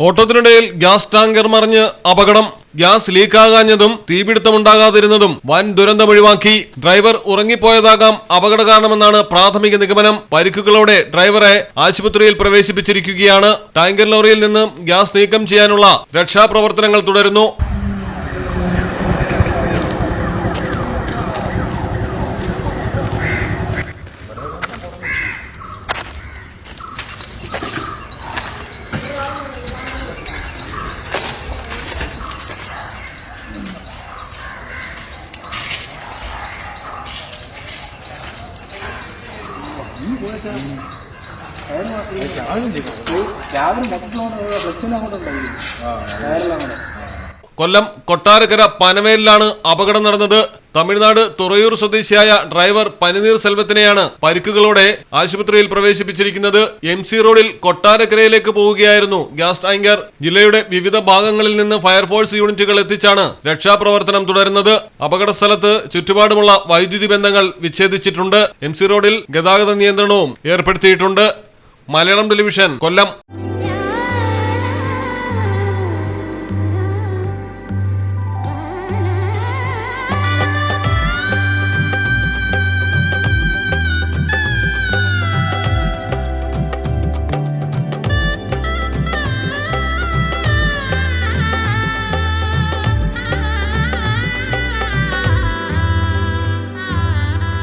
ഓട്ടത്തിനിടയിൽ gas tanker മറിഞ്ഞ് അപകടം. Gas ലീക്കാകാഞ്ഞതും തീപിടുത്തമുണ്ടാകാതിരുന്നതും വൻ ദുരന്തമൊഴിവാക്കി ഡ്രൈവർ ഉറങ്ങിപ്പോയതാകാം അപകട കാരണമെന്നാണ് പ്രാഥമിക നിഗമനം. പരിക്കുകളോടെ ഡ്രൈവറെ ആശുപത്രിയിൽ പ്രവേശിപ്പിച്ചിരിക്കുകയാണ്. ടാങ്കർ ലോറിയിൽ നിന്നും ഗ്യാസ് നീക്കം ചെയ്യാനുള്ള രക്ഷാപ്രവർത്തനങ്ങൾ തുടരുന്നു. കൊല്ലം കൊട്ടാരക്കര പനവേലിലാണ് അപകടം നടന്നത്. തമിഴ്നാട് തുറയൂർ സ്വദേശിയായ ഡ്രൈവർ പനിനീർ സെൽവത്തിനെയാണ് പരിക്കുകളോടെ ആശുപത്രിയിൽ പ്രവേശിപ്പിച്ചിരിക്കുന്നത് എം സി റോഡിൽ കൊട്ടാരക്കരയിലേക്ക് പോവുകയായിരുന്നു ഗ്യാസ് ടാങ്കർ. ജില്ലയുടെ വിവിധ ഭാഗങ്ങളിൽ നിന്ന് ഫയർഫോഴ്സ് യൂണിറ്റുകൾ എത്തിച്ചാണ് രക്ഷാപ്രവർത്തനം തുടരുന്നത്. അപകട സ്ഥലത്ത് ചുറ്റുപാടുമുള്ള വൈദ്യുതി ബന്ധങ്ങൾ വിച്ഛേദിച്ചിട്ടുണ്ട്. എം സി റോഡിൽ ഗതാഗത നിയന്ത്രണവും ഏർപ്പെടുത്തിയിട്ടുണ്ട്. Malayalam television Kollam.